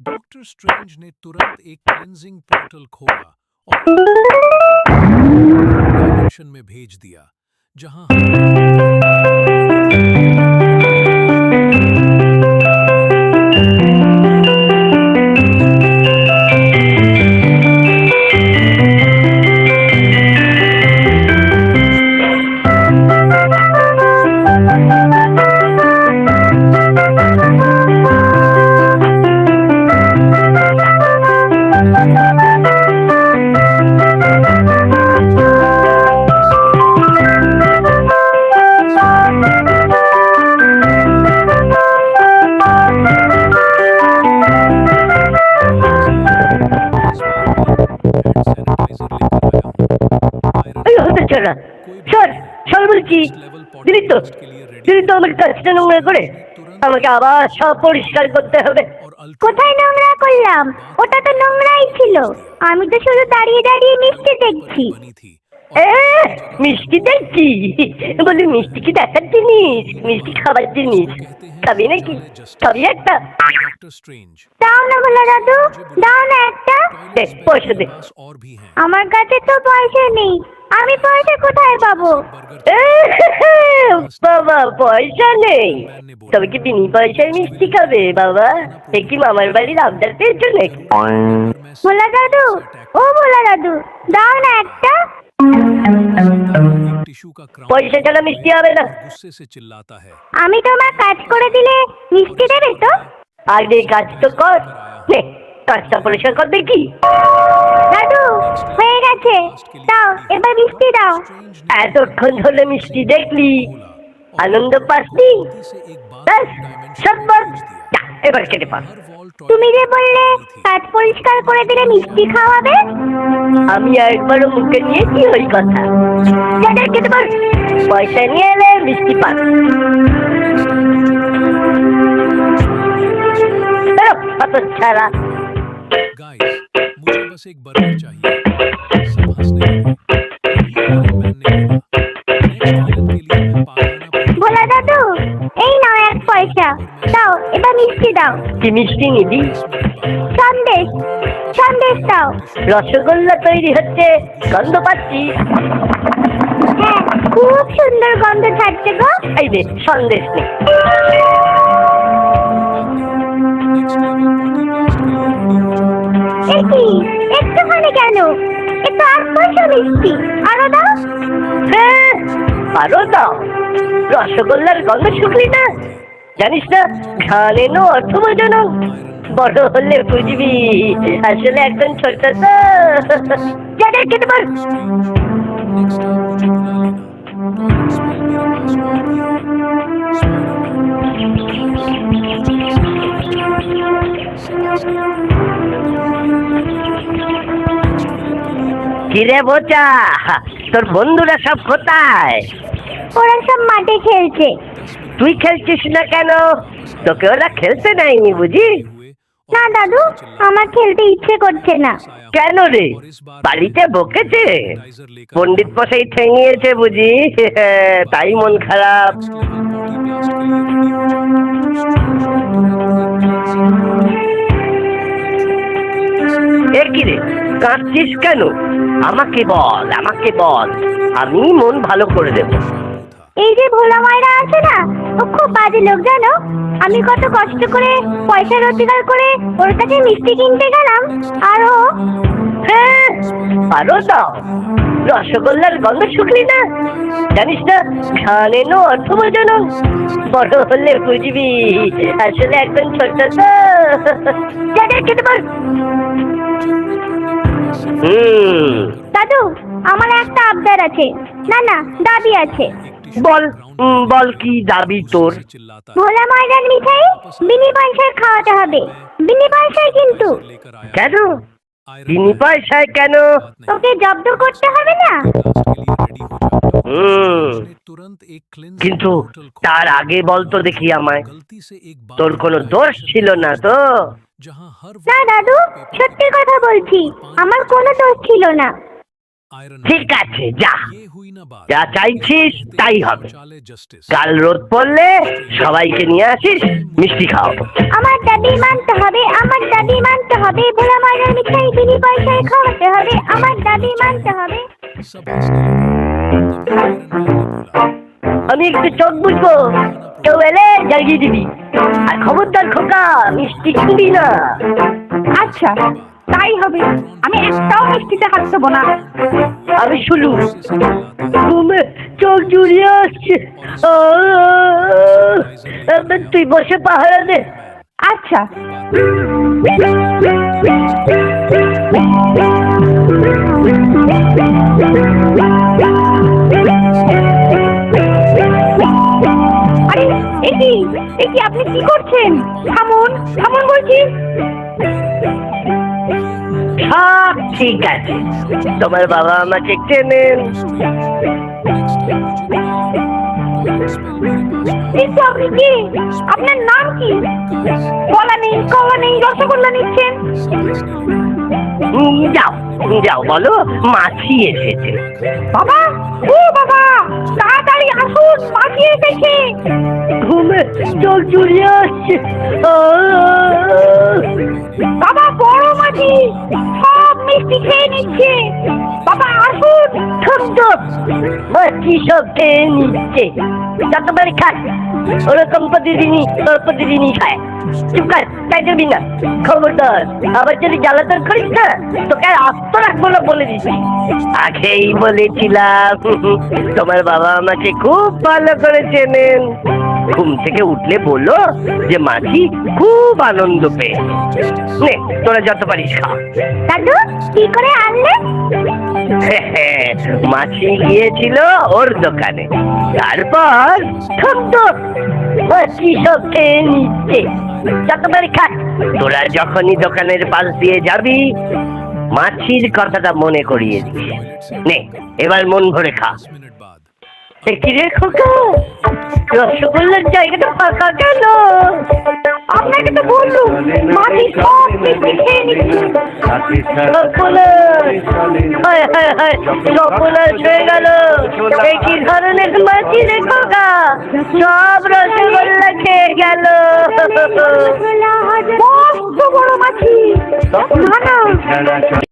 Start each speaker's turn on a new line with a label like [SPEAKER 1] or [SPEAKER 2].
[SPEAKER 1] Doctor strange ने तुरंत एक क्लेंजिंग पोर्टल खोला और डायमेंशन में भेज दिया जहाँ
[SPEAKER 2] তো দিলি তো নোংরা করে, আমাকে আবার সব পরিষ্কার করতে হবে।
[SPEAKER 3] কোথায় নোংরা করলাম? ওটা তো নোংরাই ছিল। আমি তো শুধু দাঁড়িয়ে দাঁড়িয়ে মিষ্টি দেখছি।
[SPEAKER 2] মিষ্টি কি? বলি মিষ্টি কি দেখার জিনিস? মিষ্টি খাবার জিনিস। খাবি নাকি? খাবি একটা?
[SPEAKER 3] দাও না বলে দাদু দাও না একটা।
[SPEAKER 2] দে পয়সা দে।
[SPEAKER 3] আমার কাছে তো পয়সা নেই। আমি পয়সা কোথায় পাবো?
[SPEAKER 2] বাবা পয়সা নেই। তবে কি তিনি পয়সায় মিষ্টি খাবে বাবা? দেখি মামার বাড়ির আবদার পেয়েছ নাকি?
[SPEAKER 3] ভোলা দাদু ও ভোলা দাদু দাও না একটা।
[SPEAKER 2] পয়সা ছাড়া মিষ্টি হবে না
[SPEAKER 3] আমি তো আমার কাজ করে দিলে মিষ্টি দেবে তো
[SPEAKER 2] আগে কাজ তো কর নে কাজটা পরিষ্কার কর দেখি
[SPEAKER 3] দাদু হয়ে গেছে দাও এবার মিষ্টি দাও
[SPEAKER 2] এতক্ষণ ধরে মিষ্টি দেখলি আনন্দ পাসনি ব্যাস সব এবার কেটে পা
[SPEAKER 1] हर वॉल
[SPEAKER 3] তুমি যে বললে কাজ পরিষ্কার করে দিলে মিষ্টি খাওয়াবে
[SPEAKER 2] আমি একবারও মুখে নিয়েছি ওই কথা যা, যা, কেটে পার পয়সা নিয়ে এলে মিষ্টি পান বেরো, অত ছাড়া
[SPEAKER 1] गाइस मुझे बस एक बर्गर चाहिए
[SPEAKER 2] কি মিষ্টি নিধি
[SPEAKER 3] সন্দেশ সন্দেশ দাও।
[SPEAKER 2] রসগোল্লা তৈরি হচ্ছে গন্ধ পাচ্ছি।
[SPEAKER 3] হ্যাঁ, খুব সুন্দর গন্ধ ছাড়ছে গো।
[SPEAKER 2] এই যে সন্দেশ নেই
[SPEAKER 3] একটু একটুখানি কেন? এটা আর মিষ্টি। আরও দাও।
[SPEAKER 2] হ্যাঁ আরও দাও। রসগোল্লার গন্ধ শুকলি না। জানিস না? ঘালেনো অর্থমজনক বড় হলে বুঝবি। আসলে একদম ছোট তো
[SPEAKER 1] জানার
[SPEAKER 2] কিরে বোচা, তোর বন্ধুরা সব কোথায়?
[SPEAKER 3] ওরা সব মাঠে খেলছে।
[SPEAKER 2] তুই খেলছিস না কেন? তোকে ওরা খেলতে নাইনি বুঝি?
[SPEAKER 3] না দাদু আমার খেলতে ইচ্ছে করছে না।
[SPEAKER 2] কেন রে? বাড়িতে বকেছে? পণ্ডিত মশাই ঠেঙিয়েছে বুঝি? তাই মন খারাপ। এ কি রে কাঁদছিস কেন? আমাকে বল আমাকে বল। আমি মন ভালো করে দেব।
[SPEAKER 3] এই যে ভোলা মায়েরা আছে না ও খুব বাজে লোক জানো। আমি কত কষ্ট করে পয়সা রোজগার করে ওর কাছে মিষ্টি কিনতে গেলাম আর ও
[SPEAKER 2] হ্যাঁ আরও দাও। রসগোল্লার গন্ধ শুকলি না? জানিস না ঘ্রাণ এনো অর্থ বোঝানো বড় হলে বুঝবি। আসলে একদম ছোট তো খেতে পার। হুম।
[SPEAKER 3] দাদু আমার একটা আবদার আছে। না না দাবি আছে।
[SPEAKER 2] বল বল কি দাবি তোর?
[SPEAKER 3] ভোলা মিঠাই বিনি পয়সায় খাওয়াতে হবে। বিনি পয়সায় কিন্তু।
[SPEAKER 2] কেন? বিনি পয়সায় কেন?
[SPEAKER 3] তোকে জব্দ করতে হবে না?
[SPEAKER 2] কিন্তু তার আগে বলতো দেখি আমায়। তোর কোনো দোষ ছিল না তো?
[SPEAKER 3] না দাদু সত্যি কথা বলছি। আমার কোনো দোষ ছিল না।
[SPEAKER 2] ঠিক আছে যা। যা চাইছিস তাই হবে। কাল রোদ পড়লে সবাইকে নিয়ে আসিস মিষ্টি খাও
[SPEAKER 3] আমার দাদি মানতে হবে আমার দাদি
[SPEAKER 4] মানতে হবে ভোলা মায়ের মিঠাই বিনি পয়সায় খাওয়াতে হবে আমার দাদি মানতে হবে।
[SPEAKER 2] আমি একটু চোখ বুঝব। কেউ এলে জাগিয়ে দিবি। আর খবরদার খোকা মিষ্টি কিনবি না।
[SPEAKER 5] আচ্ছা। তাই হবে। আমি একটাও মিষ্টিতে হাত দেবো না।
[SPEAKER 2] আমি
[SPEAKER 4] শুনু
[SPEAKER 2] ঘুমে চোখ জুড়িয়ে আসছে। তুই বসে পাহাড়া দে।
[SPEAKER 5] আচ্ছা। আপনি কি করছেন? থামুন থামুন বলছি।
[SPEAKER 2] সব ঠিক আছে। তোমার বাবা আমাকে চেনেন।
[SPEAKER 5] কি? আপনার নাম কি? বলা নেই কলা নেই রসগোল্লা নিচ্ছেন?
[SPEAKER 2] যাও যাও বলো মাছি এসেছে।
[SPEAKER 5] বাবা ও বাবা তাড়াতাড়ি আসুন মাছি এসেছে।
[SPEAKER 2] ঘুমে চোখ জুড়িয়ে আসছে।
[SPEAKER 5] বাবা বড় মাছি। খেয়ে নিচ্ছে? বাবা, আসুন।
[SPEAKER 2] সব খেয়ে নিচ্ছে? ওরকম প্রতিদিনই তোর প্রতিদিনই খায়। চুপ কর তাই দেবি না। আবার যদি জ্বালাতন করিস না, তোকে আস্ত রাখব না বলে দিচ্ছি আগেই বলেছিলাম, তোমার বাবা আমাকে খুব ভালো করে চেনেন। ঘুম থেকে উঠলে বলল যে মাছি খুব আনন্দ পেয়ে নে তোরা যত পারিস খা।
[SPEAKER 5] দাদু কি করে আনলে?
[SPEAKER 2] মাছি গিয়েছিল ওর দোকানে। তারপর ঠুকত মাছি সব খেয়ে নিচ্ছে। যতবারই খাক তোরা যখনই দোকানের পাশ দিয়ে যাবি মাছির কথাটা মনে করিয়ে দিস নে এবার মন ভরে খা। কিরে খোকা? রসগোল্লার জায়গাটা ফাঁকা কেন?
[SPEAKER 5] আপনাকে তো বলল মাটি সব মিষ্টি খেয়ে নিচ্ছে।
[SPEAKER 2] রসগোল্লার। হয়ে গেল। এই কি ধরনের মাছি রে খোকা? সব রসগোল্লা খেয়ে গেল।
[SPEAKER 5] বড় মাছি না না।